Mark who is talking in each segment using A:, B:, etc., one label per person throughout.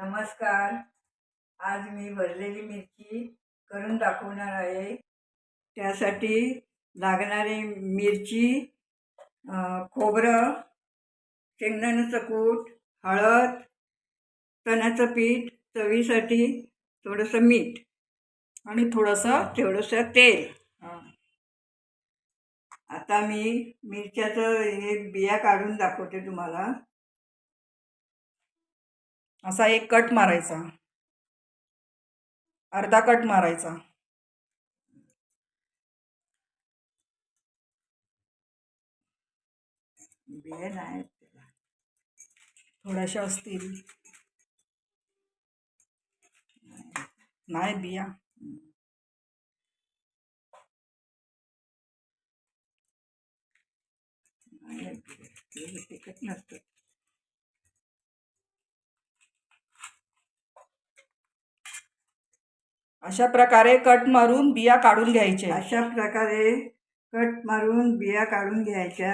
A: नमस्कार. आज मी भरलेली मिरची करून दाखवणार आहे. त्यासाठी लागणारी मिरची खोबरं शेंगदाण्याचं कूट हळद चण्याचं पीठ चवीसाठी थोडंसं मीठ
B: आणि थोडंसं
A: थोडंसं तेल. आता मी मिरच्याचं हे बिया काढून दाखवते तुम्हाला.
B: असा एक कट मारायचा. अर्धा कट मारायचा.
A: बिया नाही
B: थोड्याशा असतील. नाही बिया.
A: नाही नसतं.
B: अशा प्रकारे कट मारून बिया काढून घ्यायचे.
A: अशा प्रकारे कट मारून बिया काढून घ्यायच्या.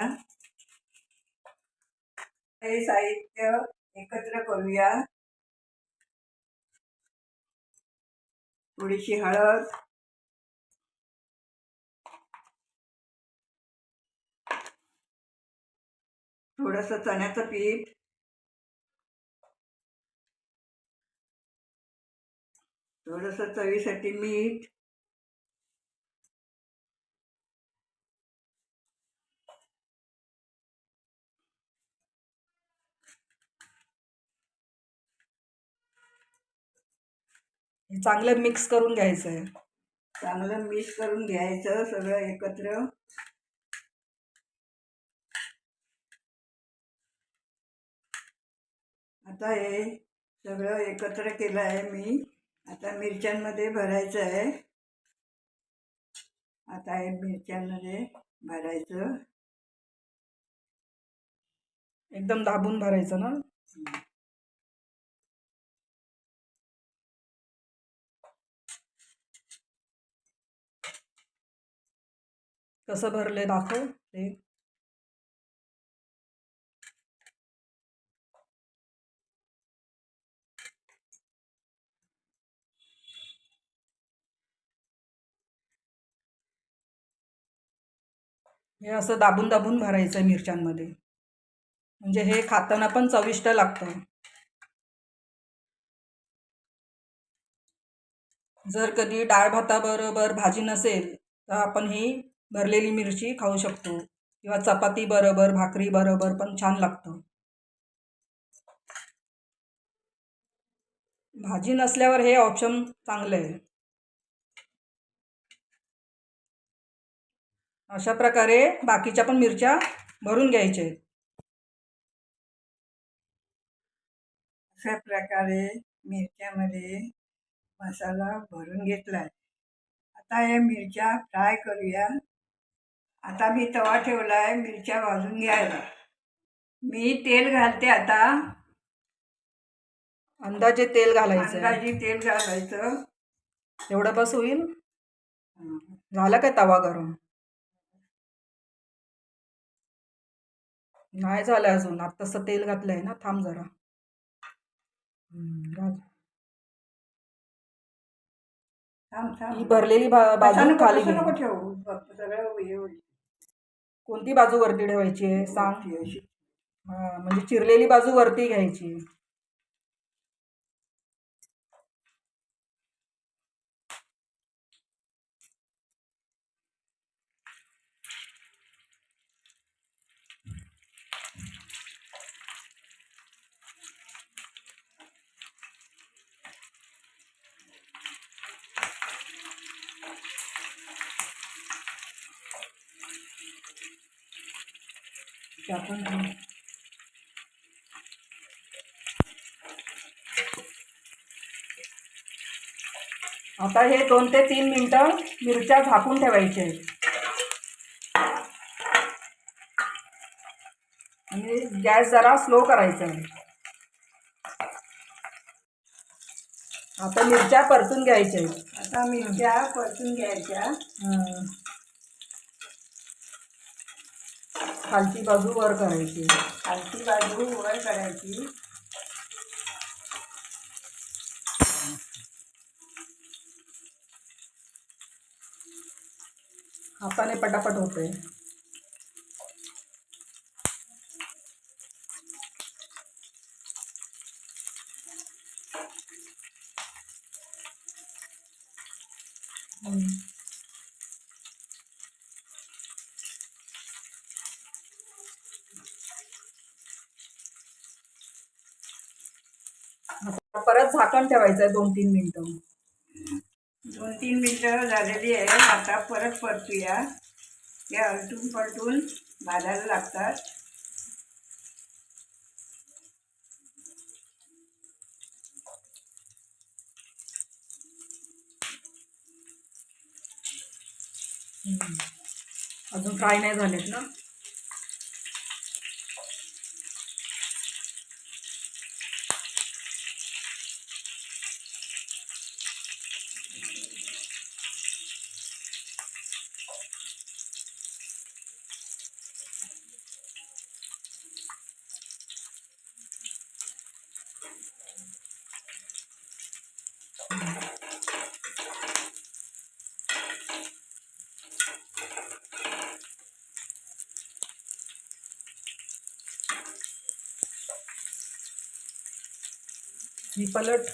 A: हे साहित्य एकत्र करूया. थोडीशी हळद. थोडंसं चण्याचं पीठ. थोडंसं चवीसाठी मीठ.
B: चांगलं मिक्स करून घ्यायचं आहे.
A: चांगलं मिक्स करून घ्यायचं सगळं एकत्र. आता हे सगळं एकत्र केलं आहे मी. आता मिरच्यांमध्ये भरायचं आहे. आता हे मिरच्यांमध्ये भरायचं.
B: एकदम दाबून भरायचं ना? कसं भरले दाखव ते. हे असं दाबून दाबून भरायचं आहे मिरच्यांमध्ये. म्हणजे हे खाताना पण चविष्ट लागतं. जर कधी डाळ भाताबरोबर भाजी नसेल तर आपण ही भरलेली मिरची खाऊ शकतो. किंवा चपाती बरोबर भाकरी बरोबर पण छान लागतं. भाजी नसल्यावर हे ऑप्शन चांगलं आहे. अशा प्रकारे बाकीच्या पण मिरच्या भरून घ्यायच्या आहेत.
A: अशा प्रकारे मिरच्यामध्ये मसाला भरून घेतला आहे आता या मिरच्या फ्राय करूया. आता मी तवा ठेवला आहे मिरच्या भाजून घ्यायला. मी तेल घालते आता.
B: अंदाजे तेल घालायचं.
A: अंदाजी तेल घालायचं.
B: एवढं बस होईल? झालं काय तवा गरम? नाही झालं अजून. आत्ताचं तेल घातलंय ना थांब जरा. ही भरलेली बाजू खाली.
A: नको ठेवू? सगळं हे.
B: कोणती बाजू वरती ठेवायची आहे? सांग. हा, म्हणजे चिरलेली बाजू वरती घ्यायची. आता हे दोन ते तीन मिनटं मिरच्या झाकून ठेवायचे. आहेत आणि गॅस जरा स्लो करायचा. आहे आता मिरच्या परतून घ्यायच्या.
A: आता मिरच्या परतून घ्यायच्या.
B: खालची बाजू वर करायची.
A: खालची बाजू वर करायची.
B: हाताने पटापट होते Mm. परत झाकण ठेवायचं दोन तीन मिनिटं.
A: दोन तीन मिनटं झालेली आहे. आता परत परतूया. ते अलटून पलटून भाजायला लागतात.
B: अजून फ्राय नाही झालेत ना? ही पलट.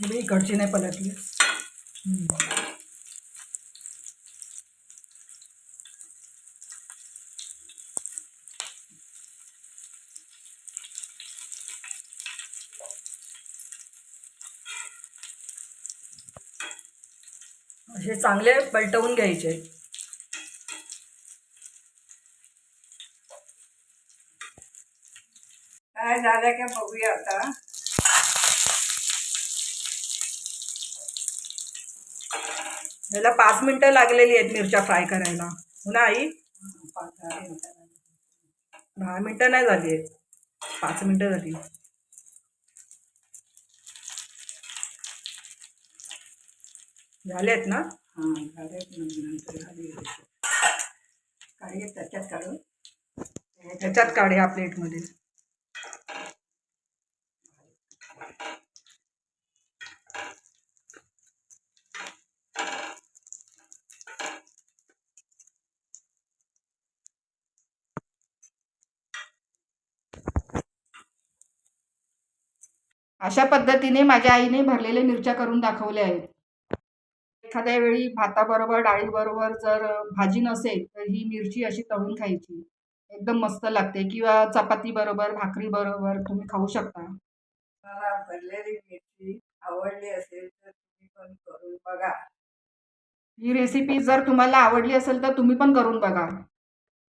B: ही इकडची नाही पलटली. असे चांगले पलटवून घ्यायचे.
A: काय झालं का बघूया आता
B: ह्याला पाच मिनटं लागलेली आहेत मिरच्या फ्राय करायला. हो ना आई?
A: दहा मिनिटं झाली.
B: नाही झाली आहेत. पाच मिनटं झाली. झालेत ना?
A: हां झाले झाली काही त्याच्यात काढून.
B: ह्याच्यात काढ ह्या प्लेटमध्ये अशा पद्धतीने माझ्या आईने भरलेल्या मिरच्या करून दाखवल्या आहेत. एखाद्या वेळी भाताबरोबर डाळीबरोबर जर भाजी नसेल तर ही मिरची अशी तळून खायची. एकदम मस्त लागते. किंवा चपाती बरोबर भाकरी बरोबर तुम्ही खाऊ शकता.
A: मला भरलेली मिरची आवडली असेल तर तुम्ही पण करून बघा.
B: ही रेसिपी जर तुम्हाला आवडली असेल तर तुम्ही पण करून बघा.